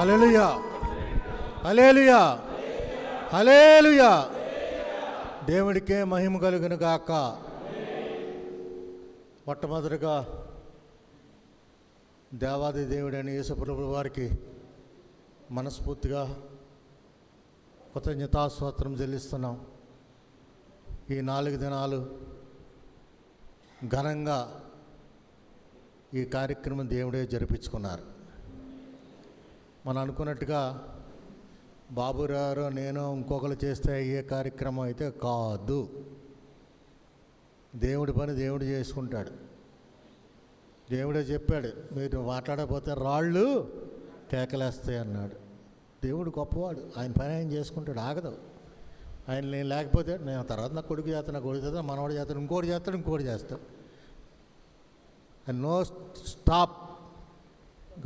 హల్లెలూయా. Hallelujah hallelujah దేవుడికే మహిమ కలుగును గాక. మొట్టమొదటిగా దేవాది దేవుడైన యేసుప్రభు వారికి మనస్ఫూర్తిగా కృతజ్ఞతాస్వాత్రం చెల్లిస్తున్నాం. ఈ నాలుగు దినాలు ఘనంగా ఈ కార్యక్రమం దేవుడే జరిపించుకున్నారు. మనం అనుకున్నట్టుగా బాబురారు నేను ఇంకొకరు చేస్తే అయ్యే కార్యక్రమం అయితే కాదు. దేవుడి పని దేవుడు చేసుకుంటాడు. దేవుడే చెప్పాడు మీరు మాట్లాడకపోతే రాళ్ళు కేకలేస్తాయి అన్నాడు. దేవుడు గొప్పవాడు ఆయన పని ఆయన చేసుకుంటాడు ఆగదు. ఆయన నేను లేకపోతే నేను తర్వాత నా కొడుకు చేస్తాను నా కొడుకు చేస్తాను మనవాడు చేస్తాడు ఇంకోటి చేస్తాడు ఇంకోటి చేస్తాడు. And no stop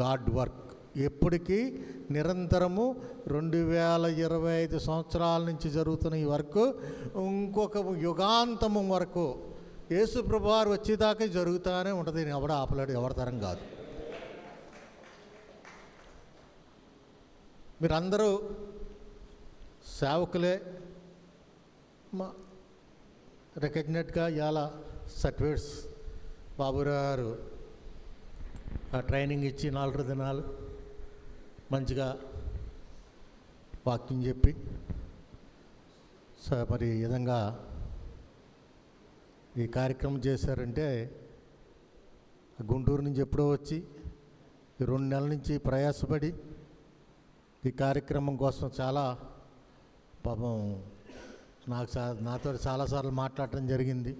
God work ఎప్పటికీ నిరంతరము రెండు వేల ఇరవై ఐదు సంవత్సరాల నుంచి జరుగుతున్న ఈ వరకు ఇంకొక యుగాంతము వరకు యేసు ప్రభువారు వచ్చేదాకా జరుగుతూనే ఉంటుంది. నేను ఎవడ ఆపలేడు ఎవరితరం కాదు. మీరందరూ సేవకులే మా రికగ్నెట్గా ఇవాళ సర్టిఫికేట్స్ బాబురారు గారు ట్రైనింగ్ ఇచ్చి నాలుగు దినాలు మంచిగా వాకింగ్ చెప్పి మరి ఈ విధంగా ఈ కార్యక్రమం చేశారంటే గుంటూరు నుంచి ఎప్పుడో వచ్చి ఈ రెండు నెలల నుంచి ప్రయాసపడి ఈ కార్యక్రమం కోసం చాలా పాపం నాకు నాతో చాలాసార్లు మాట్లాడటం జరిగింది.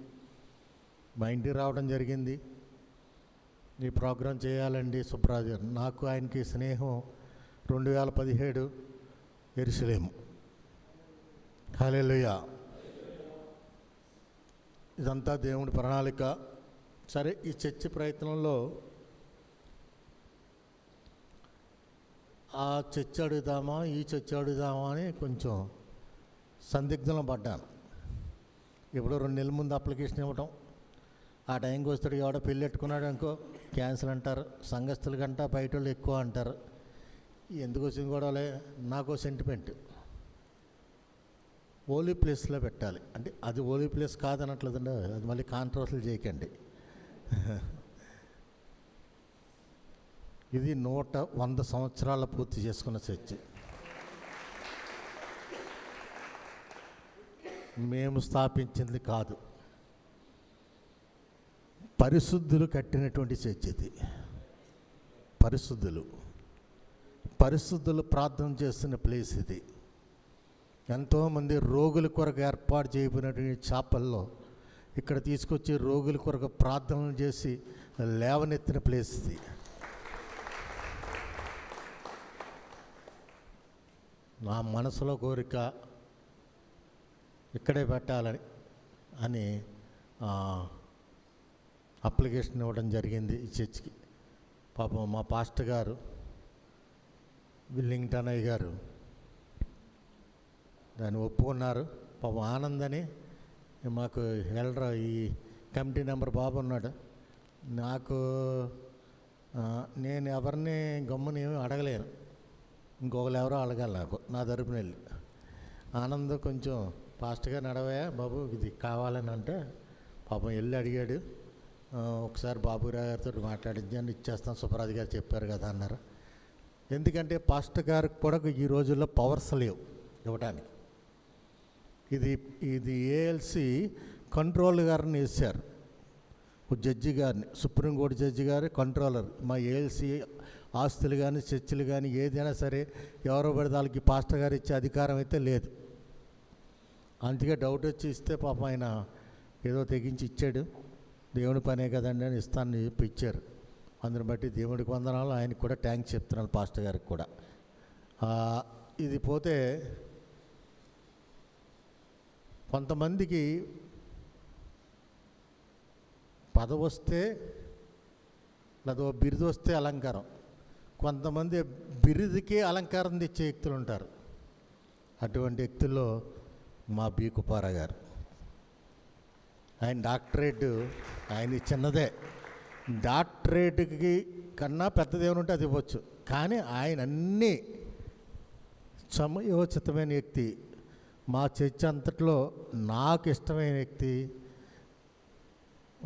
మా ఇంటికి రావడం జరిగింది. ఈ ప్రోగ్రాం చేయాలండి సుబ్రాజర్ నాకు ఆయనకి స్నేహం రెండు వేల పదిహేడు ఎరుసలేము. హలేలుయ ఇదంతా దేవుడి ప్రణాళిక. సరే ఈ చర్చ ప్రయత్నంలో ఆ చర్చ అడుగుదామా ఈ చర్చ అడుగుదామా అని కొంచెం సందిగ్ధంలో పడ్డాను. ఇప్పుడు రెండు నెలల ముందు అప్లికేషన్ ఇవ్వటం. ఆ టైంకి వస్తాడు ఎవడో పెళ్ళి పెట్టుకున్నాడు అనుకో క్యాన్సిల్ అంటారు సంఘస్థులకంట బయట వాళ్ళు ఎక్కువ అంటారు. ఎందుకు వచ్చింది గొడవలే? నాకు సెంటిమెంట్ ఓలీ ప్లేస్లో పెట్టాలి. అంటే అది ఓలీ ప్లేస్ కాదనట్లేదండి. అది మళ్ళీ కాంట్రవర్సల్ చేయకండి. ఇది నూట వంద సంవత్సరాల పూర్తి చేసుకున్న చర్చి. మేము స్థాపించింది కాదు. పరిశుద్ధులు కట్టినటువంటి చర్చ్ ఇది. పరిశుద్ధులు. పరిశుద్ధులు ప్రార్థన చేస్తున్న ప్లేస్ ఇది. ఎంతోమంది రోగుల కొరకు ఏర్పాటు చేయబడినటువంటి చేపల్లో ఇక్కడ తీసుకొచ్చి రోగుల కొరకు ప్రార్థనలు చేసి లేవనెత్తిన ప్లేస్ ఇది. నా మనసులో కోరిక ఇక్కడే పెట్టాలని అని అప్లికేషన్ ఇవ్వడం జరిగింది ఈ చర్చ్కి. పాపం మా పాస్టర్ గారు విల్లింగ్టన్ అయ్య గారు. దాన్ని ఒప్పుకున్నారు. పాపం ఆనందని మాకు హెల్డర్ ఈ కమిటీ నెంబర్ బాబు ఉన్నాడు. నాకు నేను ఎవరిని గమ్ముని ఏమీ అడగలేను. ఇంకొకరు ఎవరో అడగాలి నాకు నా తరపున వెళ్ళి. ఆనంద్ కొంచెం ఫాస్ట్గా నడవయా బాబు ఇది కావాలని అంటే పాపం వెళ్ళి అడిగాడు. ఒకసారి బాబు గారితో మాట్లాడించాను ఇచ్చేస్తాను సుబ్రాజు గారు చెప్పారు కదా అన్నారు. ఎందుకంటే పాస్టర్ గారికి కూడా ఈ రోజుల్లో పవర్స్ లేవు ఇవ్వడానికి ఇది ఇది ఏఎల్సి కంట్రోల్ గారిని వేశారు. జడ్జి గారిని సుప్రీంకోర్టు జడ్జి గారు కంట్రోలర్. మా ఏఎల్సి ఆస్తులు కానీ చర్చిలు కానీ ఏదైనా సరే ఎవరో పడితే వాళ్ళకి పాస్టర్ గారు ఇచ్చే అధికారం అయితే లేదు. అందుకే డౌట్ వచ్చి ఇస్తే పాప ఆయన ఏదో తెగించి ఇచ్చాడు. దేవుని పనే కదండి అని ఇస్తాను చెప్పి ఇచ్చారు. అందుని బట్టి దేవుడికి వందనాలు. ఆయనకు కూడా ట్యాంక్ చెప్తున్నాను పాస్టర్ గారికి కూడా. ఇది పోతే కొంతమందికి పదవస్తే వస్తే బిరుదు వస్తే అలంకారం. కొంతమంది బిరుదుకి అలంకారం తెచ్చే వ్యక్తులు ఉంటారు. అటువంటి వ్యక్తుల్లో మా బి కుపారా గారు. ఆయన డాక్టరేట్ ఆయన చిన్నదే. డాక్టరేట్కి కన్నా పెద్దదేమని ఉంటే అది ఇవ్వచ్చు. కానీ ఆయన అన్నీ సమయోచితమైన వ్యక్తి. మా చర్చ అంతట్లో నాకు ఇష్టమైన వ్యక్తి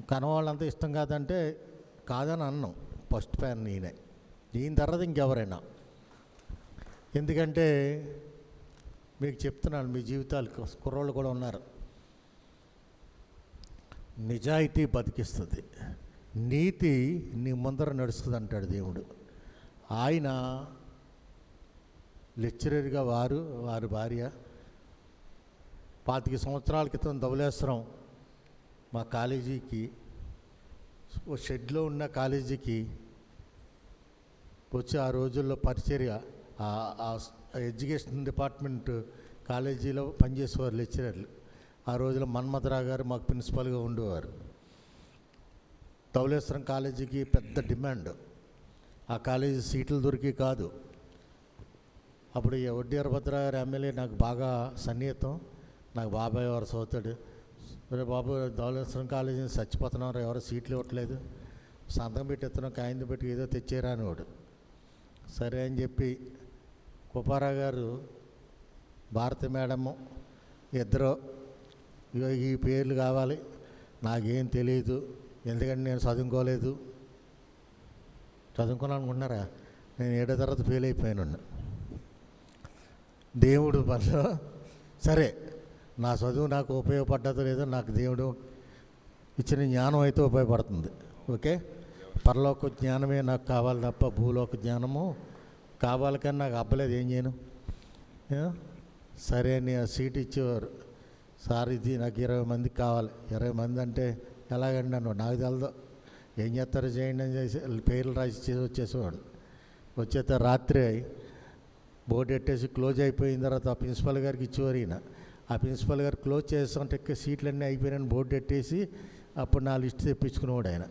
కనవాళ్ళంతా ఇష్టం కాదంటే కాదని అన్నాం. ఫస్ట్ ఫ్యాన్ నేనే. దీని తర్వాత ఇంకెవరైనా. ఎందుకంటే మీకు చెప్తున్నాను మీ జీవితాలు కుర్రోళ్ళు కూడా ఉన్నారు. నిజాయితీ బతికిస్తుంది. నీతి నీ ముందర నడుస్తుంది అంటాడు దేవుడు. ఆయన లెక్చరర్గా వారు వారి భార్య పాతిక సంవత్సరాల క్రితం ధవలేశ్వరం మా కాలేజీకి ఓ షెడ్లో ఉన్న కాలేజీకి వచ్చి ఆ రోజుల్లో పరిచర్య ఆ- ఎడ్యుకేషన్ డిపార్ట్మెంట్ కాలేజీలో పనిచేసేవారు లెక్చరర్లు. ఆ రోజుల్లో మన్మథరావు గారు మాకు ప్రిన్సిపల్గా ఉండేవారు. ధవళేశ్వరం కాలేజీకి పెద్ద డిమాండ్. ఆ కాలేజీ సీట్లు దొరికి కాదు. అప్పుడు ఈ వడ్డీ వీరభద్ర గారు ఎమ్మెల్యే నాకు బాగా సన్నిహితం. నాకు బాబాయ్ వారు సోతాడు ఒరే బాబు ధవళేశ్వరం కాలేజీ చచ్చిపోతున్నారు ఎవరు సీట్లు ఇవ్వట్లేదు. సంతకం పెట్టేస్తున్నాం కాయింది పెట్టి ఏదో తెచ్చేరా వాడు సరే అని చెప్పి కుపారా గారు భారతి మేడము ఇద్దరు ఈ పేర్లు కావాలి. నాకేం తెలియదు ఎందుకంటే నేను చదువుకోలేదు. చదువుకున్నాను అనుకుంటున్నారా నేను ఏడో తర్వాత ఫెయిల్ అయిపోయాను దేవుడు మనలో సరే నా చదువు నాకు ఉపయోగపడ్డదో లేదో నాకు దేవుడు ఇచ్చిన జ్ఞానం అయితే ఉపయోగపడుతుంది. ఓకే? పరలోక జ్ఞానమే నాకు కావాలి తప్ప భూలోక జ్ఞానము కావాలి కానీ నాకు అబ్బలేదు. ఏం చేయను? సరే అని ఆ సీట్ ఇచ్చేవారు. సార్ ఇది నాకు ఇరవై మందికి కావాలి. ఇరవై మంది అంటే ఎలాగండి అన్నాడు. నాకు తెలదు. ఏం చేస్తారో చేయండి అని చేసి పేర్లు రాసి చేసి వచ్చేసేవాడు. వచ్చేస్తే రాత్రి బోర్డు పెట్టేసి క్లోజ్ అయిపోయిన తర్వాత ఆ ప్రిన్సిపల్ గారికి ఇచ్చేవారు ఈయన. ఆ ప్రిన్సిపల్ గారు క్లోజ్ చేస్తుంటే సీట్లన్నీ అయిపోయినాయని బోర్డు పెట్టేసి అప్పుడు నా లిస్ట్ తెప్పించుకునేవాడు ఆయన.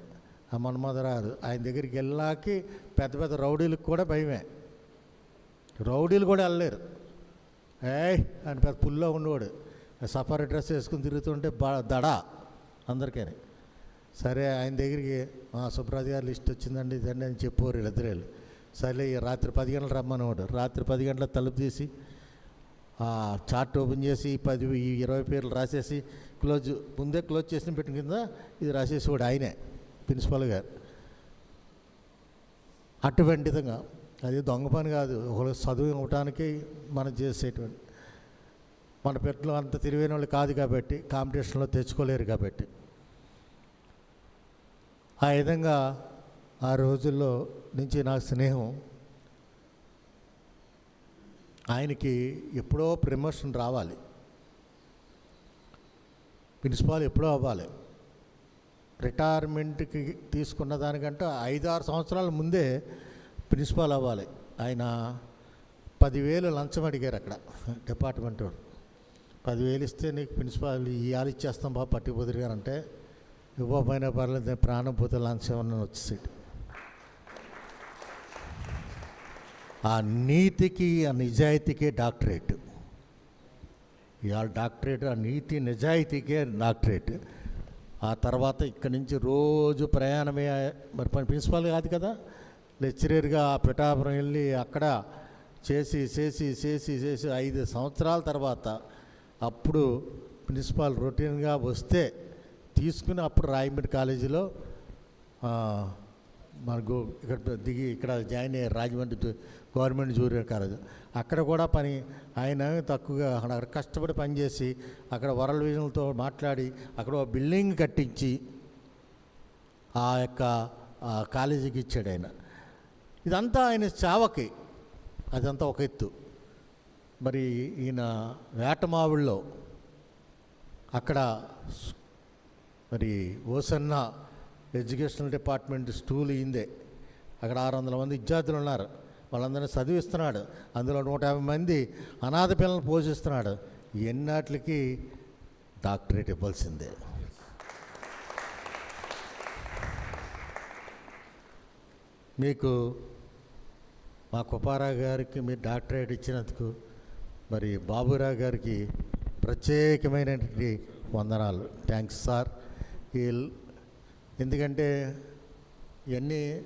ఆ మన్మధరాదు ఆయన దగ్గరికి వెళ్ళాకి పెద్ద పెద్ద రౌడీలకు కూడా భయమే. రౌడీలు కూడా వెళ్ళలేరు. ఏయ్ అని పెద్ద పుల్లో ఉండేవాడు. సఫారీ డ్రెస్ వేసుకుని తిరుగుతుంటే బ దడా అందరికీ సరే ఆయన దగ్గరికి మా సుబ్రాజ్ గారు లిస్ట్ వచ్చిందండి ఇదండి అని చెప్పారు వీళ్ళిద్దరు సరే ఈ రాత్రి పది గంటలు రమ్మనేవాడు రాత్రి పది గంటల తలుపు తీసి ఆ చార్ట్ ఓపెన్ చేసి పది ఈ ఇరవై పేర్లు రాసేసి క్లోజ్ ముందే క్లోజ్ చేసిన పెట్టిన కింద ఇది రాసేసేవాడు ఆయనే ప్రిన్సిపల్ గారు. అటువంటి విధంగా అది దొంగ పని కాదు ఒకళ్ళు చదువు ఇవ్వటానికి మనం చేసేటువంటి మన పెట్టలో అంత తెలివైన వాళ్ళు కాదు కాబట్టి కాంపిటీషన్లో తెచ్చుకోలేరు కాబట్టి. ఆ విధంగా ఆ రోజుల్లో నుంచి నాకు స్నేహం ఆయనకి ఎప్పుడో ప్రమోషన్ రావాలి. ప్రిన్సిపాల్ ఎప్పుడో అవ్వాలి. రిటైర్మెంట్కి తీసుకున్న దానికంటే ఐదారు సంవత్సరాల ముందే ప్రిన్సిపాల్ అవ్వాలి. ఆయన పదివేలు లంచం అడిగారు అక్కడ డిపార్ట్మెంట్ వాడు. పదివేలు ఇస్తే నీకు ప్రిన్సిపాల్ ఇవాళ ఇచ్చేస్తాం బాబు పట్టిపోదురు గారు అంటే ఇవ్వకపోయినా పర్లేదు నేను ప్రాణం పోతే అని వచ్చేసి ఆ నీతికి ఆ నిజాయితీకే డాక్టరేట్. ఇవాళ డాక్టరేట్ ఆ నీతి నిజాయితీకే డాక్టరేట్. ఆ తర్వాత ఇక్కడి నుంచి రోజు ప్రయాణమే మరి పని ప్రిన్సిపాల్ కాదు కదా? లెక్చరర్గా పిఠాపురం వెళ్ళి అక్కడ చేసి చేసి చేసి చేసి ఐదు సంవత్సరాల తర్వాత అప్పుడు ప్రిన్సిపాల్ రొటీన్గా వస్తే తీసుకుని అప్పుడు రాయమండ్రి కాలేజీలో మనకు ఇక్కడ దిగి ఇక్కడ జాయిన్ అయ్యారు రాజమండ్రి గవర్నమెంట్ జూనియర్ కాలేజ్. అక్కడ కూడా పని ఆయన తక్కువగా అక్కడ కష్టపడి పనిచేసి అక్కడ వరల్డ్ విజన్తో మాట్లాడి అక్కడ ఒక బిల్డింగ్ కట్టించి ఆ యొక్క కాలేజీకి ఇచ్చాడు ఆయన. ఇదంతా ఆయన చావకి అదంతా ఒక ఎత్తు. మరి ఈయన వేటమావిళ్ళలో అక్కడ మరి ఓసన్న ఎడ్యుకేషనల్ డిపార్ట్మెంట్ స్టూల్ ఇందే అక్కడ ఆరు వందల మంది విద్యార్థులు ఉన్నారు. వాళ్ళందరినీ చదివిస్తున్నాడు. అందులో నూట యాభై మంది అనాథ పిల్లలను పోషిస్తున్నాడు. ఎన్నాటికి డాక్టరేట్ ఇవ్వాల్సిందే. మీకు మా కుపారా గారికి మీరు డాక్టరేట్ ఇచ్చినందుకు మరి బాబురావు గారికి ప్రత్యేకమైనటువంటి వందనాలు. Thanks sir. ఈ ఎందుకంటే ఇవన్నీ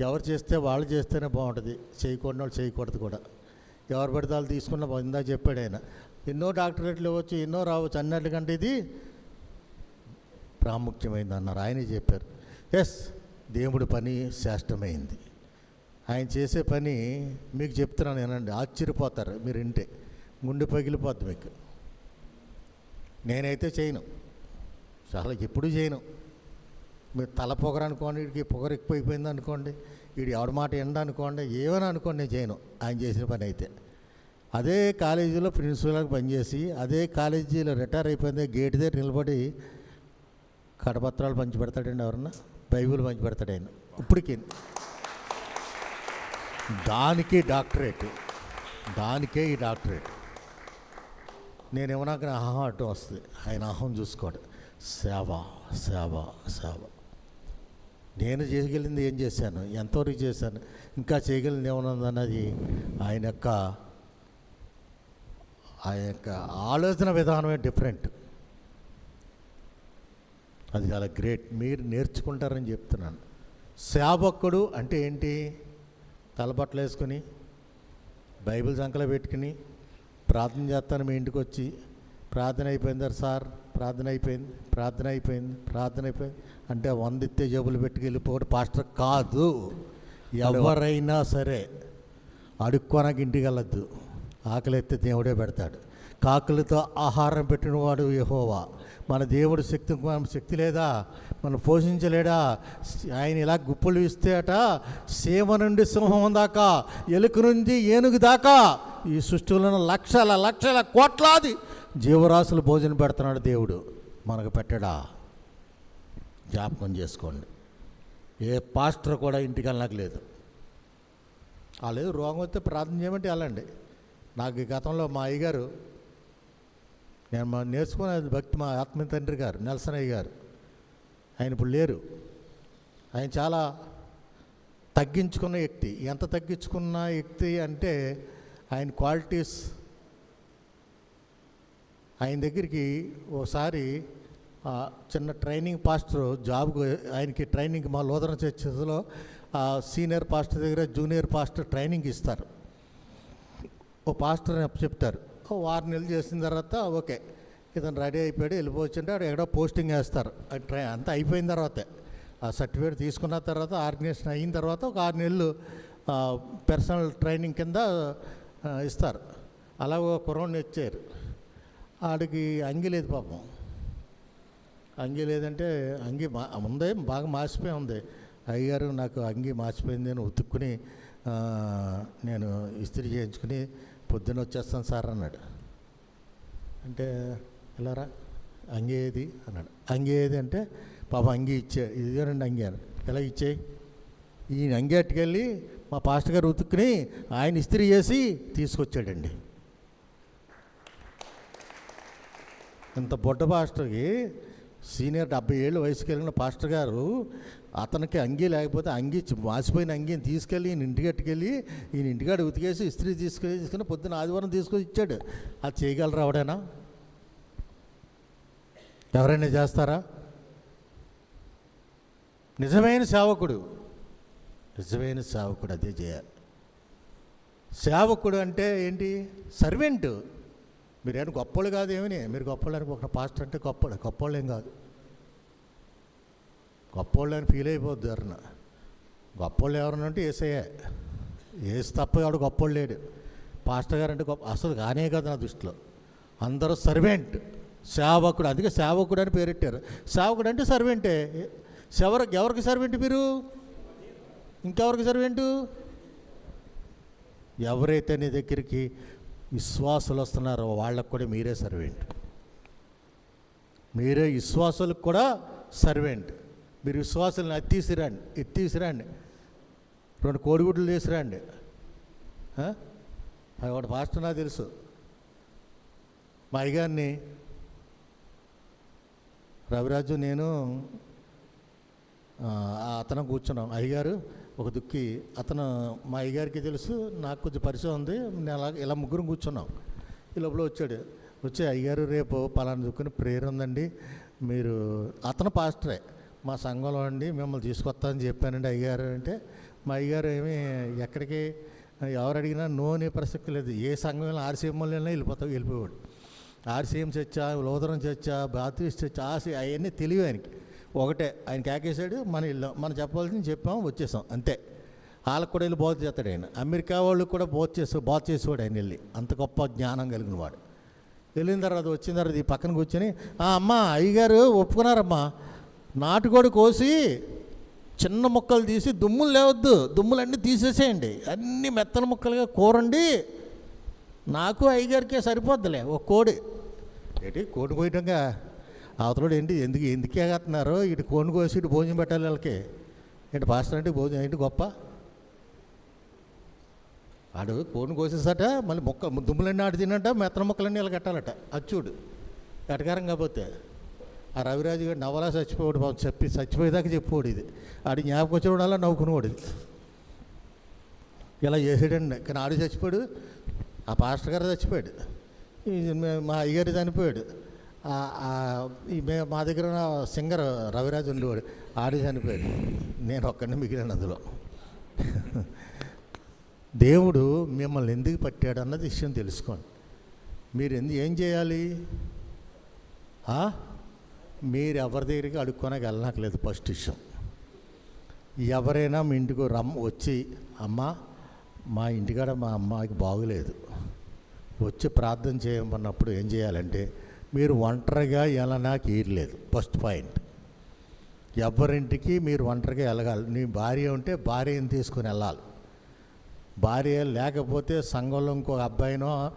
ఎవరు చేస్తే వాళ్ళు చేస్తేనే బాగుంటుంది. చేయకూడని వాళ్ళు చేయకూడదు కూడా. ఎవరు పడితే వాళ్ళు తీసుకున్న ఇందా చెప్పాడు ఆయన. ఎన్నో డాక్టరేట్లు ఇవ్వచ్చు ఎన్నో రావచ్చు అన్నట్లుకంటే ఇది ప్రాముఖ్యమైంది అన్నారు ఆయనే చెప్పారు. ఎస్ దేవుడి పని శ్రేష్టమైంది. ఆయన చేసే పని మీకు చెప్తున్నాను ఏనండి ఆశ్చర్యపోతారు మీరు వింటే. గుండె పగిలిపోద్ది మీకు. నేనైతే చేయను. చాలా ఎప్పుడు చేయను. మీరు తల పొగరు అనుకోండి వీడికి పొగరు ఎక్కువైపోయింది అనుకోండి వీడి ఎవడి మాట ఎండ అనుకోండి ఏమైనా అనుకోండి నేను చేయను. ఆయన చేసిన పని అయితే. అదే కాలేజీలో ప్రిన్సిపల్గా పనిచేసి అదే కాలేజీలో రిటైర్ అయిపోయింది గేట్ దగ్గర నిలబడి కడపత్రాలు పంచి పెడతాడండి ఎవరన్నా? బైబిల్ పంచి పెడతాడు ఆయన ఇప్పటికే. దానికి డాక్టరేట్. దానికే ఈ డాక్టరేట్. నేను నేనేమన్నా అహం అడ్డం వస్తుంది. ఆయన అహం చూసుకోడు. సేవ సేవ సేవ. నేను చేయగలిగింది ఏం చేశాను? ఎంతవరకు చేశాను? ఇంకా చేయగలిగింది ఏమన్నది ఆయన యొక్క ఆయన యొక్క ఆలోచన విధానమే డిఫరెంట్ అది చాలా గ్రేట్ మీరు నేర్చుకుంటారని చెప్తున్నాను. సేవకుడు అంటే ఏంటి? తలబట్టలు వేసుకొని బైబిల్ సంకలో పెట్టుకుని ప్రార్థన చేస్తాను మీ ఇంటికి వచ్చి. ప్రార్థన అయిపోయిందారు సార్? ప్రార్థన అయిపోయింది ప్రార్థన అయిపోయింది ప్రార్థన అయిపోయింది. అంటే వంద ఎత్తే జేబులు పెట్టుకు వెళ్ళిపోవడం పాస్టర్ కాదు. ఎవరైనా సరే అడుక్కోనకి ఇంటికి వెళ్ళొద్దు. ఆకలి ఎత్తే దేవుడే పెడతాడు. కాకులతో ఆహారం పెట్టినవాడు యెహోవా. మన దేవుడు శక్తి మన శక్తి లేదా? మనం పోషించలేడా? ఆయన ఇలా గుప్పలు ఇస్తే అట సీమ నుండి సింహం దాకా ఎలుక నుండి ఏనుగు దాకా. ఈ సృష్టిలో లక్షల లక్షల కోట్లాది జీవరాశులు భోజనం పెడుతున్నాడు దేవుడు. మనకు పెట్టడా? జ్ఞాపకం చేసుకోండి. ఏ పాస్టర్ కూడా ఇంటికి వెళ్ళనాకు లేదు. లేదు రోగం వస్తే ప్రార్థన చేయమంటే వెళ్ళండి. నాకు ఈ గతంలో మా అయ్యగారు నేను నేర్చుకునేది భక్తి మా ఆత్మీయ తండ్రి గారు నెల్సన్ అయ్యగారు. ఆయన ఇప్పుడు లేరు. ఆయన చాలా తగ్గించుకున్న వ్యక్తి. ఎంత తగ్గించుకున్న వ్యక్తి అంటే ఆయన క్వాలిటీస్ ఆయన దగ్గరికి ఓసారి చిన్న ట్రైనింగ్ పాస్టర్ జాబ్కు ఆయనకి ట్రైనింగ్ మా లోదన చర్చలో సీనియర్ పాస్టర్ దగ్గర జూనియర్ పాస్టర్ ట్రైనింగ్ ఇస్తారు. ఓ పాస్టర్ చెప్తారు. ఓ వారం నెలలు చేసిన తర్వాత ఓకే. ఇతను రెడీ అయిపోయాడు వెళ్ళిపోవచ్చు అంటే ఎక్కడో పోస్టింగ్ వేస్తారు. ట్రై అంతా అయిపోయిన తర్వాతే. ఆ సర్టిఫికేట్ తీసుకున్న తర్వాత ఆర్గనైజేషన్ అయిన తర్వాత ఒక ఆరు నెలలు పర్సనల్ ట్రైనింగ్ కింద ఇస్తారు. అలా ఒక కుర్రోడిని ఇచ్చారు ఆడికి అంగి లేదు పాపం. అంగి లేదంటే అంగి మా ఉందే బాగా మార్చిపోయి ఉంది. అయ్యగారు నాకు అంగి మార్చిపోయింది అని ఉతుక్కుని నేను ఇస్త్రీ చేయించుకుని పొద్దున్న వచ్చేస్తాను సార్ అన్నాడు. అంటే ఇలారా అంగి ఏది? అన్నాడు. అంగి ఏది అంటే పాప అంగి ఇచ్చే ఇదేనండి అంగి అని. ఎలా ఇచ్చేయి ఈయన అంగి అట్టుకెళ్ళి మా పాస్టర్ గారు ఉతుక్కుని ఆయన ఇస్త్రీ చేసి తీసుకొచ్చాడండి. ఇంత బొడ్డ పాస్టర్కి సీనియర్ డెబ్బై ఏళ్ళు వయసుకి వెళ్ళిన పాస్టర్ గారు అతనికి అంగీ లేకపోతే అంగీ మాసిపోయిన అంగీని తీసుకెళ్ళి ఈయన ఇంటికి అట్టుకెళ్ళి ఈయన ఇంటికాడ ఉతికేసి ఇస్త్రీ తీసుకెళ్ళి తీసుకుని పొద్దున్న ఆదివారం తీసుకొని ఇచ్చాడు అది చేయగలరా ఎవడైనా? ఎవరైనా చేస్తారా? నిజమైన సేవకుడు. నిజమైన సేవకుడు అదే చేయాలి. సేవకుడు అంటే ఏంటి? సర్వెంట్. మీరేం గొప్పలు కాదు ఏమని? మీరు గొప్పోళ్ళు అని ఒక పాస్టర్ అంటే గొప్పోడు గొప్పోళ్ళు ఏం కాదు. గొప్పోళ్ళు అని ఫీల్ అయిపోద్ది ఎవరన్నా. గొప్పోళ్ళు ఎవరన్నా అంటే ఏసయ్యే. ఏసు తప్ప ఎవడు గొప్పోళ్ళు లేడు. పాస్టర్ గారు అంటే గొప్ప అసలు కానే కాదు నా దృష్టిలో. అందరూ సర్వెంట్. సేవకుడు అందుకే సేవకుడు అని పేరెట్టారు. సేవకుడు అంటే సర్వెంటే ఎవరు ఎవరికి సర్వెంట్ మీరు? ఇంకెవరికి సర్వెంటు ఎవరైతే నీ దగ్గరికి విశ్వాసులు వస్తున్నారో వాళ్ళకు కూడా మీరే సర్వెంట్ మీరే విశ్వాసులకు కూడా సర్వెంట్ మీరు విశ్వాసులను ఎత్తీసిరండి ఎత్తీసిరండి రెండు కోడిగుడ్లు తీసిరండి అది ఒకటి ఫాస్ట్ నాకు తెలుసు. మా అయ్యగారిని రవిరాజు నేను ఆ, అతను కూర్చున్నాం. అయ్యగారు ఒక దుక్కి. అతను మా అయ్యగారికి తెలుసు నాకు కొంచెం పరిచయం ఉంది. నేను అలా ఇలా ముగ్గురు కూర్చున్నాం. ఈ లోపల వచ్చాడు. వచ్చి అయ్యగారు రేపు పలానా దుక్కుని ప్రేయర్ ఉందండి. మీరు అతను పాస్టరే. మా సంఘంలో అండి మిమ్మల్ని తీసుకొస్తానని చెప్పానండి అయ్యగారు అంటే. మా అయ్యగారు ఏమి ఎక్కడికి? ఎవరు అడిగినా నో అనే ప్రసక్తి లేదు. ఏ సంఘం ఆర్సీఎంలోనే వెళ్ళిపోతావు వెళ్ళిపోయాడు ఆర్సీఎం చర్చ లోదరం చర్చ బాప్టిస్ట్ చర్చ ఆసి అవన్నీ తెలివి ఆయనకి. ఒకటే ఆయన కేకేశాడు మన ఇల్లు మనం చెప్పాల్సింది చెప్పాం వచ్చేసాం అంతే. వాళ్ళకి కూడా వెళ్ళి బోధ చేస్తాడు ఆయన. అమెరికా వాళ్ళకి కూడా బోధ చేసి బోధ చేసేవాడు ఆయన వెళ్ళి. అంత గొప్ప జ్ఞానం కలిగిన వాడు. వెళ్ళిన తర్వాత వచ్చిన తర్వాత ఈ పక్కన కూర్చొని అమ్మ అమ్మా అయ్యగారు ఒప్పుకున్నారమ్మా. నాటుకోడి కోసి చిన్న ముక్కలు తీసి దుమ్ములు లేవద్దు. దుమ్ములన్నీ తీసేసేయండి. అన్ని మెత్తల ముక్కలుగా కూరండి. నాకు అయ్యగారికే సరిపోద్దిలే ఒక కోడి. ఏంటి? కోడి కోయటంగా అవతలోడు ఏంటి ఎందుకు ఎందుకు ఎగస్తున్నారు ఇటు కోడిని కోసి ఇటు భోజనం పెట్టాలి వాళ్ళకి. ఏంటి పాస్టర్ అంటే భోజనం ఏంటి గొప్ప? వాడు కోడిని కోసేసట మళ్ళీ మొక్క దుమ్ములన్నీ ఆడు తినట మెత్తన మొక్కలన్నీ ఇలా కట్టాలట. అచ్చుడు ఎటకారం కాకపోతే ఆ రవిరాజు గారు నవలా చచ్చిపోడు బాబు చెప్పి చచ్చిపోయేదాకా చెప్పాడు ఇది. ఆడి జ్ఞాపకం వచ్చేవాడల్లా నవ్వుకునేవాడు ఇలా చేసాడండి. కానీ ఆడు చచ్చిపోయాడు. ఆ పాస్టర్ గారు చచ్చిపోయాడు. మా అయ్యగారు చనిపోయాడు. మా దగ్గర ఉన్న సింగర్ రవిరాజు ఉండేవాడు ఆడి చనిపోయాడు. నేను ఒక్కడిని మిగిలిన అందులో. దేవుడు మిమ్మల్ని ఎందుకు పట్టాడు అన్నది విషయం తెలుసుకోండి. మీరు ఎందు ఏం చేయాలి? మీరు ఎవరి దగ్గరికి అడుక్కోనకి వెళ్ళనట్లేదు ఫస్ట్ విషయం. ఎవరైనా మీ ఇంటికి రమ్ వచ్చి అమ్మ మా ఇంటికాడ మా అమ్మాయికి బాగులేదు. వచ్చి ప్రార్థన చేయమన్నప్పుడు ఏం చేయాలంటే మీరు ఒంటరిగా వెళ్ళనాకి ఈరలేదు ఫస్ట్ పాయింట్. ఎవరింటికి మీరు ఒంటరిగా వెళ్ళగాలి నీ భార్య ఉంటే భార్యను తీసుకొని వెళ్ళాలి. భార్య లేకపోతే సంఘంలో ఇంకో అబ్బాయినో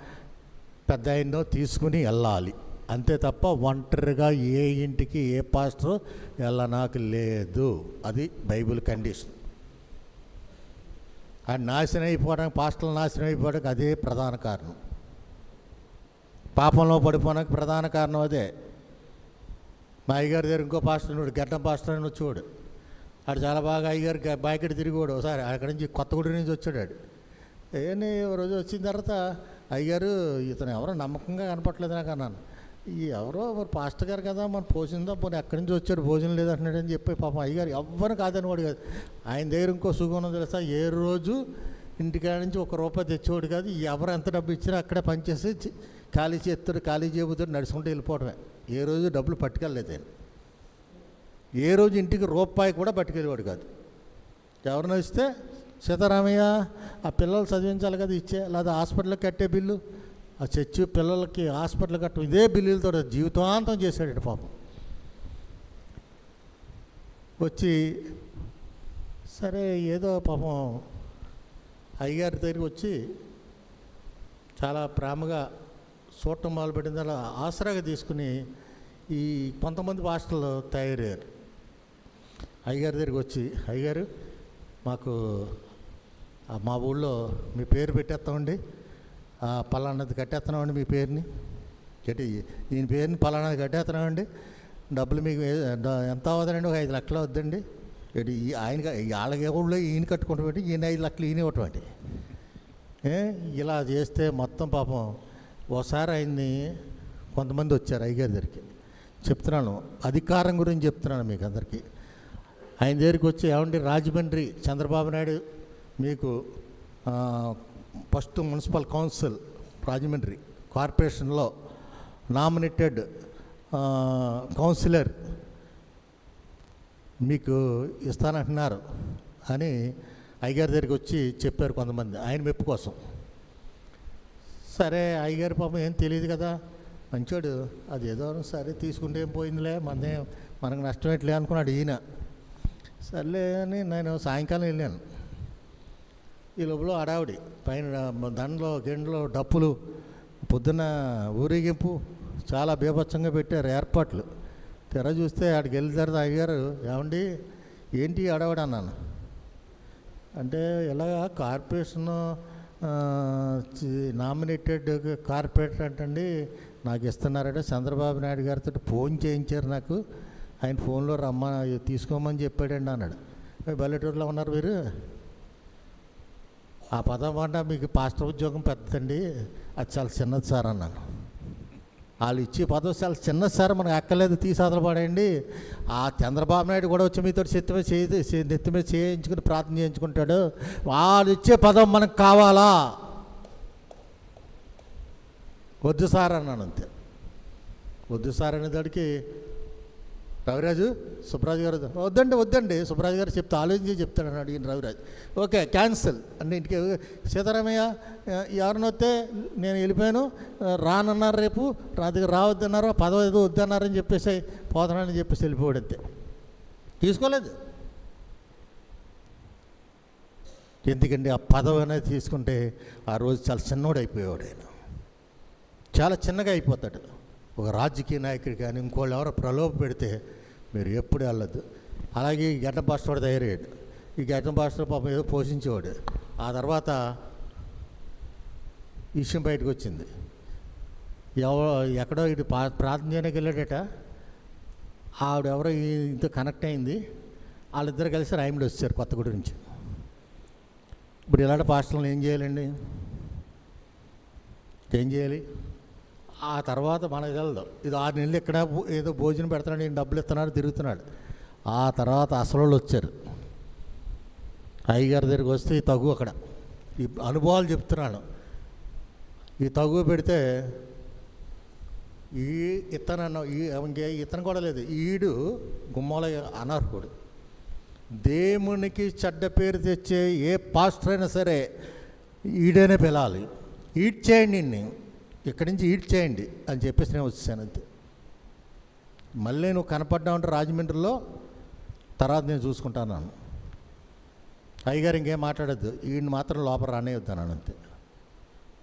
పెద్ద ఆయనో తీసుకుని వెళ్ళాలి. అంతే తప్ప ఒంటరిగా ఏ ఇంటికి ఏ పాస్టర్ వెళ్ళనాకు లేదు. అది బైబిల్ కండిషన్. ఆ నాశనం అయిపోవడానికి పాస్టర్లు నాశనం అయిపోవడానికి అదే ప్రధాన కారణం. పాపంలో పడిపోవడానికి ప్రధాన కారణం అదే. మా అయ్యగారి దగ్గర ఇంకో పాస్టర్ ఉన్నాడు గడ్డం పాస్టర్ అని వచ్చేవాడు. ఆడు చాలా బాగా అయ్యగారు బాయికటి తిరిగాడు ఒకసారి అక్కడి నుంచి కొత్తగూడి నుంచి వచ్చాడు ఆడు. ఏని రోజు వచ్చిన తర్వాత అయ్యగారు ఇతను ఎవరో నమ్మకంగా కనపట్లేదు నాకు అన్నాను. ఎవరో మరి పాస్టర్ గారు కదా మన పోసిందో పోనీ ఎక్కడి నుంచి వచ్చాడు భోజనం లేదంటున్నాడు అని చెప్పి పాపం అయ్యగారు ఎవ్వరు కాదని వాడు కాదు. ఆయన దగ్గర ఇంకో సుగుణం తెలుసా? ఏ రోజు ఇంటికాడ నుంచి ఒక రూపాయి తెచ్చేవాడు కాదు. ఎవరు ఎంత డబ్బు ఇచ్చినా అక్కడే పనిచేసి చి- ఖాళీ చేస్తాడు ఖాళీ చేయబోతూ నడుచుకుంటూ వెళ్ళిపోవడమే ఏ రోజు డబ్బులు పట్టుకెళ్ళలేదు ఆయన. ఏ రోజు ఇంటికి రూపాయి కూడా పట్టుకెళ్ళేవాడు కాదు. ఎవరినో ఇస్తే సీతారామయ్య ఆ పిల్లలు చదివించాలి కదా ఇచ్చే లేదా హాస్పిటల్కి కట్టే బిల్లు. ఆ చర్చి పిల్లలకి హాస్పిటల్ కట్టడం ఇదే బిల్లులతో జీవితాంతం చేశాడు పాపం. వచ్చి సరే ఏదో పాపం అయ్యగారి దగ్గరికి వచ్చి చాలా ప్రేమగా చూడటం మొదలుపెట్టిన అలా ఆసరాగా తీసుకుని ఈ కొంతమంది హాస్టల్లో తయారయ్యారు. అయ్యగారి దగ్గరికి వచ్చి అయ్యగారు మాకు మా ఊళ్ళో మీ పేరు పెట్టేస్తామండి. ఆ పలానాది కట్టేస్తున్నామండి మీ పేరుని. చెట్టి ఈయన పేరుని పలానాది కట్టేస్తున్నామండి. డబ్బులు మీకు ఎంత అవుతుందండి ఒక ఐదు లక్షలు అవుద్దండి. ఇటు ఈ ఆయన వాళ్ళకి ఊళ్ళో ఈయన కట్టుకుంటామండి ఈయన ఐదు లక్షలు ఈయన ఇవ్వటం ఇలా చేస్తే మొత్తం పాపం ఒకసారి ఆయన్ని కొంతమంది వచ్చారు అయ్యగారి దగ్గరికి చెప్తున్నాను అధికారం గురించి చెప్తున్నాను మీకు అందరికీ ఆయన దగ్గరికి వచ్చి ఏమండి రాజమండ్రి చంద్రబాబు నాయుడు మీకు ఫస్ట్ మున్సిపల్ కౌన్సిల్ రాజమండ్రి కార్పొరేషన్లో నామినేటెడ్ కౌన్సిలర్ మీకు ఇస్తానంటున్నారు అని అయ్యగారి దగ్గరికి వచ్చి చెప్పారు కొంతమంది ఆయన మెప్పు కోసం. సరే అయ్యగారి పాపం ఏం తెలియదు కదా. మంచోడు అది ఏదో సరే తీసుకుంటే ఏం పోయిందిలే మనదే మనకు నష్టం ఎట్లే అనుకున్నాడు ఈయన. సర్లే అని నేను సాయంకాలం వెళ్ళాను. ఈ లోపల అడావిడి పైన దండలో గిండలో డప్పులు పొద్దున్న ఊరేగింపు చాలా బీభత్సంగా పెట్టారు ఏర్పాట్లు. తెర చూస్తే ఆడికి వెళ్ళిన తర్వాత అయ్యారు ఏమండి ఏంటి అడవడి అన్నాను. అంటే ఇలాగా కార్పొరేషన్ నామినేటెడ్ కార్పొరేటర్ అంటండి నాకు ఇస్తున్నారంటే. చంద్రబాబు నాయుడు గారితో ఫోన్ చేయించారు నాకు. ఆయన ఫోన్లో రమ్మ తీసుకోమని చెప్పాడండి అన్నాడు. పల్లెటూరులో ఉన్నారు మీరు? ఆ పదం మాట మీకు పాస్టర్ ఉద్యోగం పెద్దదండి. అది చాలా చిన్నది సార్ అన్నాను. వాళ్ళు ఇచ్చే పదవి చాలా చిన్న సార్ మనకు అక్కర్లేదు తీసాదలు పడేయండి. ఆ చంద్రబాబు నాయుడు కూడా వచ్చి మీతో చెత్త మీద చేయి నెత్తి మీద చేయించుకుని ప్రార్థన చేయించుకుంటాడు. వాళ్ళు ఇచ్చే పదం మనకు కావాలా? వద్దు సార్ అన్నాను అంతే. వద్దు సార్ అనేదానికి రవిరాజు సుబ్రాజ్ గారు వద్దండి వద్దండి. సుబ్రాజ్ గారు చెప్తే ఆలోచించి చెప్తాడు అడిగిన రవిరాజు ఓకే క్యాన్సిల్. అంటే ఇంటికి సీతారామయ్య ఎవరిని వస్తే నేను వెళ్ళిపోయాను. రానన్నారు రేపు నా దగ్గర రావద్దన్నారు పదవి ఏదో వద్దన్నారని చెప్పేసి పోతున్నానని చెప్పేసి వెళ్ళిపోవడంతే తీసుకోలేదు. ఎందుకంటే ఆ పదవి అనేది తీసుకుంటే ఆ రోజు చాలా చిన్నోడు అయిపోయాడు ఆయన. చాలా చిన్నగా అయిపోతాడు. ఒక రాజకీయ నాయకుడు కానీ ఇంకోళ్ళు ఎవరో ప్రలోభ పెడితే మీరు ఎప్పుడు వెళ్ళొద్దు. అలాగే ఈ గడ్డ పాస్టర్ తయారయ్యాడు. ఈ గడ్డ పాస్టర్ పాపం ఏదో పోషించేవాడు. ఆ తర్వాత విషయం బయటకు వచ్చింది. ఎవరో ఎక్కడో ఇటు పా- ప్రార్థన చేయడానికి వెళ్ళాడట. ఆవిడెవరో ఇంత కనెక్ట్ అయింది. వాళ్ళిద్దరు కలిసి రాయముడు వచ్చారు కొత్తగూడ నుంచి. ఇప్పుడు ఇలాంటి పాస్టర్లను ఏం చేయాలండి? ఏం చేయాలి? ఆ తర్వాత మనకు తెలదు. ఇది ఆరు నెలలు ఇక్కడ ఏదో భోజనం పెడుతున్నాడు ఈయన డబ్బులు ఇస్తున్నాడు తిరుగుతున్నాడు. ఆ తర్వాత అసలు వాళ్ళు వచ్చారు. అయ్యగారి దగ్గరికి వస్తే ఈ తగు అక్కడ. ఈ అనుభవాలు చెప్తున్నాను. ఈ తగు పెడితే ఈ ఇతనన్న ఈ ఇంకే ఇతను కూడా లేదు. ఈడు గుమ్మల అనర్హుడు. దేవునికి చెడ్డ పేరు తెచ్చే ఏ పాస్టర్ అయినా సరే ఈడేనే పిలాలి. ఈడ్ చేయండి నిన్ను. ఇక్కడి నుంచి ఈడ్ చేయండి అని చెప్పేసి నేను వచ్చేసాను అంతే. మళ్ళీ నువ్వు కనపడ్డావంటే రాజమండ్రిలో తర్వాత నేను చూసుకుంటాను అయ్యగారు ఇంకేం మాట్లాడద్దు ఈయన మాత్రం లోపల రానేయొద్దు అన్నాను అంతే.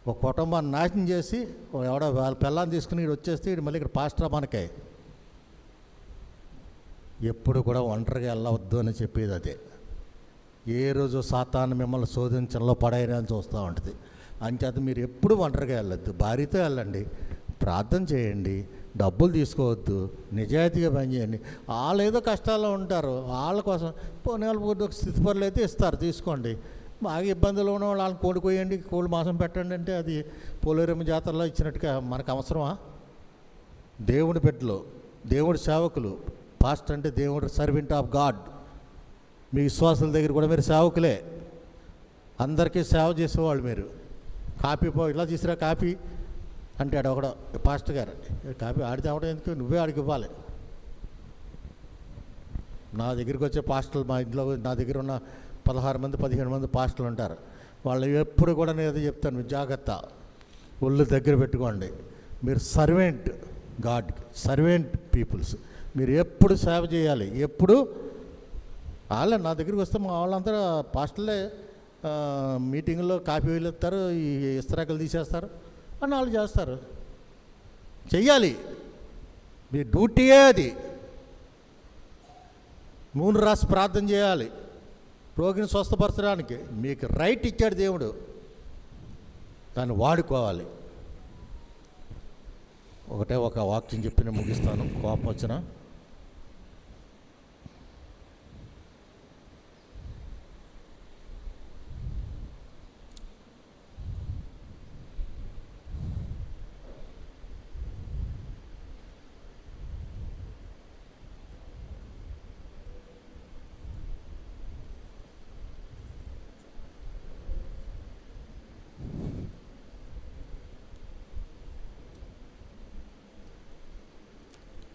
ఒక కుటుంబాన్ని నాశనం చేసి ఎవడో వాళ్ళ పిల్లని తీసుకుని ఇక్కడ వచ్చేస్తే ఈడు మళ్ళీ ఇక్కడ పాస్టర్ మనకాయ ఎప్పుడు కూడా ఒంటరిగా వెళ్ళవద్దు అని చెప్పేది అదే. ఏ రోజు సాతాను మిమ్మల్ని శోధించడంలో పడేయాలని చూస్తూ ఉంటుంది. అంచేత మీరు ఎప్పుడు ఒంటరిగా వెళ్ళొద్దు. భార్యతో వెళ్ళండి. ప్రార్థన చేయండి. డబ్బులు తీసుకోవద్దు. నిజాయితీగా పనిచేయండి వాళ్ళు ఏదో కష్టాల్లో ఉంటారు. వాళ్ళ కోసం పోనీ వాళ్ళు స్థితిపరులు అయితే ఇస్తారు. తీసుకోండి. బాగా ఇబ్బందులు ఉన్న వాళ్ళని కోడిపోయండి కోళ్ళు కోడి మాంసం పెట్టండి అంటే అది పోలేరమ్మ జాతరలో ఇచ్చినట్టుగా మనకు అవసరమా? దేవుడి బిడ్డలు దేవుడి సేవకులు పాస్ట్ అంటే దేవుడు సర్వెంట్ ఆఫ్ గాడ్. మీ విశ్వాసుల దగ్గర కూడా మీరు సేవకులే. అందరికీ సేవ చేసేవాళ్ళు మీరు. కాపీ పో ఇలా తీసుకురా కాపీ అంటాడు ఒకడు పాస్టర్ గారు. కాపీ ఆడితే అవడం ఎందుకు? నువ్వే ఆడికి ఇవ్వాలి. నా దగ్గరికి వచ్చే పాస్టర్లు మా ఇంట్లో నా దగ్గర ఉన్న పదహారు మంది పదిహేను మంది పాస్టర్లు ఉంటారు. వాళ్ళు ఎప్పుడు కూడా నేను ఏదో చెప్తాను జాగ్రత్త. ఒళ్ళు దగ్గర పెట్టుకోండి. మీరు సర్వెంట్ గాడ్ సర్వెంట్ పీపుల్స్. మీరు ఎప్పుడు సేవ చేయాలి? ఎప్పుడు? వాళ్ళే నా దగ్గరికి వస్తే మా వాళ్ళందరూ పాస్టర్లే. మీటింగ్లో కాఫీ వీళ్ళు ఇస్తారు ఈ ఇస్తరాకులు తీసేస్తారు అని వాళ్ళు చేస్తారు. చెయ్యాలి. మీ డ్యూటీయే అది. నూనె రాసి ప్రార్థన చేయాలి. రోగిని స్వస్థపరచడానికి మీకు రైట్ ఇచ్చాడు దేవుడు. దాన్ని వాడుకోవాలి. ఒకటే ఒక వాక్యం చెప్పిన ముగిస్తాను. కోపం వచ్చిన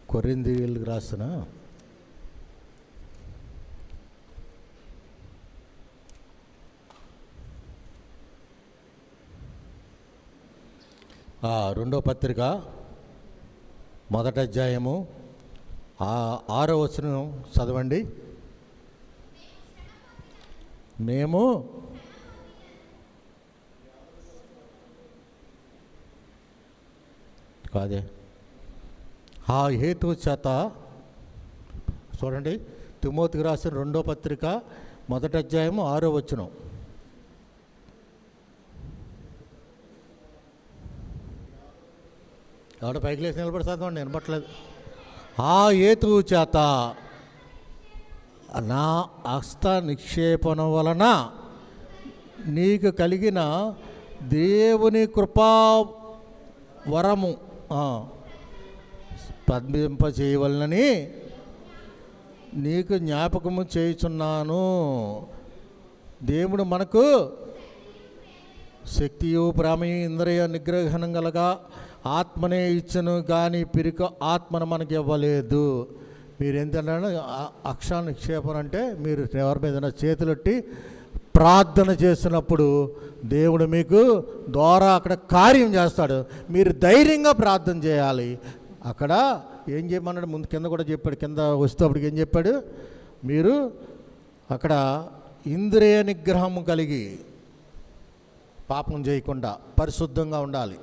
కొరింది రాసిన రెండో పత్రిక మొదటి అధ్యాయము. ఆరో వచనం చదవండి. మేము కాదే. ఆ హేతు చేత చూడండి తిమోతికి రాసిన రెండో పత్రిక మొదటి అధ్యాయము ఆరో వచనం. ఎవడ పైకి లేచి నిలబడి చదవండి వినపట్లేదు ఆ హేతు చేత నా హస్త నిక్షేపణ వలన నీకు కలిగిన దేవుని కృపా వరము స్పందింప చేయవలనని నీకు జ్ఞాపకము చేయుచున్నాను. దేవుడు మనకు శక్తియు ప్రామయు ఇంద్రియ నిగ్రహణం గలగా ఆత్మనే ఇచ్చను కానీ పిరిక ఆత్మను మనకి ఇవ్వలేదు. మీరు ఏంటంటే అక్షా నిక్షేపణ అంటే మీరు ఎవరి మీద చేతులెట్టి ప్రార్థన చేసినప్పుడు దేవుడు మీకు ద్వారా అక్కడ కార్యం చేస్తాడు. మీరు ధైర్యంగా ప్రార్థన చేయాలి. అక్కడ ఏం చేయమన్నాడు? ముందు కింద కూడా చెప్పాడు. కింద వస్తేప్పటికి ఏం చెప్పాడు? మీరు అక్కడ ఇంద్రియ నిగ్రహం కలిగి పాపం చేయకుండా పరిశుద్ధంగా ఉండాలి.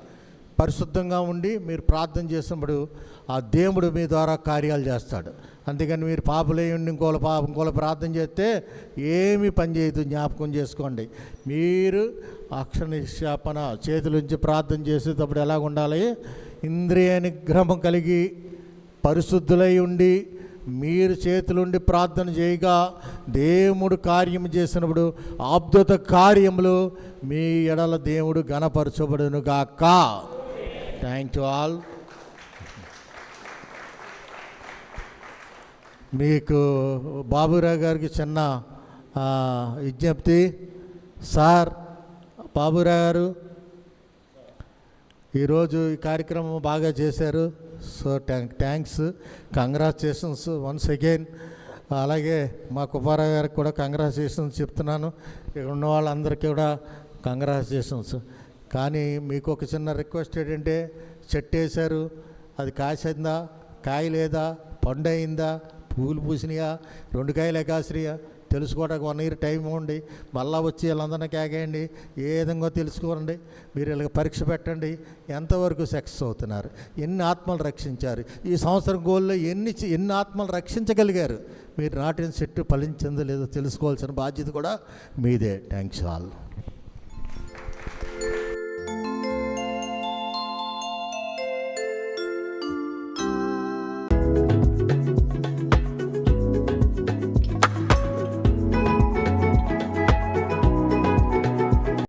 పరిశుద్ధంగా ఉండి మీరు ప్రార్థన చేసినప్పుడు ఆ దేవుడు మీ ద్వారా కార్యాలు చేస్తాడు. అందుకని మీరు పాపలే ఉండి ఇంకోళ్ళ పాప ఇంకోళ్ళ ప్రార్థన చేస్తే ఏమీ పని చేయదు. జ్ఞాపకం చేసుకోండి. మీరు అక్షర నిశాపన చేతులుంచి ప్రార్థన చేసేటప్పుడు ఎలాగ ఉండాలి ఇంద్రియ నిగ్రహం కలిగి పరిశుద్ధులై ఉండి మీరు చేతులుండి ప్రార్థన చేయగా దేవుడు కార్యం చేసినప్పుడు ఆబ్దత కార్యములు మీ ఎడల దేవుడు గణపరచబడును గాక. థ్యాంక్ యూ ఆల్ మీకు బాబురావు గారికి చిన్న విజ్ఞప్తి. సార్ బాబురావు గారు ఈరోజు ఈ కార్యక్రమం బాగా చేశారు. So thank thanks congratulations once again అలాగే మా కుమారావు గారికి కూడా కంగ్రాచులేషన్స్ చెప్తున్నాను. ఇక్కడ ఉన్న వాళ్ళందరికీ కూడా కంగ్రాచులేషన్స్ కానీ మీకు ఒక చిన్న రిక్వెస్ట్ ఏంటంటే చెట్టు వేశారు. అది కాసిందా? కాయ లేదా పండు అయిందా? పువ్వులు పూసినాయా? రెండు కాయలే కాసినాయా? తెలుసుకోవడానికి వన్ ఇయర్ టైం ఇవ్వండి. మళ్ళా వచ్చి వీళ్ళందరినీ కేకేయండి. ఏ విధంగా తెలుసుకోరండి మీరు ఇలాగ పరీక్ష పెట్టండి. ఎంతవరకు సక్సెస్ అవుతున్నారు? ఎన్ని ఆత్మలు రక్షించారు? ఈ సంవత్సరం గోల్లో ఎన్ని ఎన్ని ఆత్మలు రక్షించగలిగారు? మీరు నాటిన చెట్టు ఫలించిందో లేదో తెలుసుకోవాల్సిన బాధ్యత కూడా మీదే. Thanks all.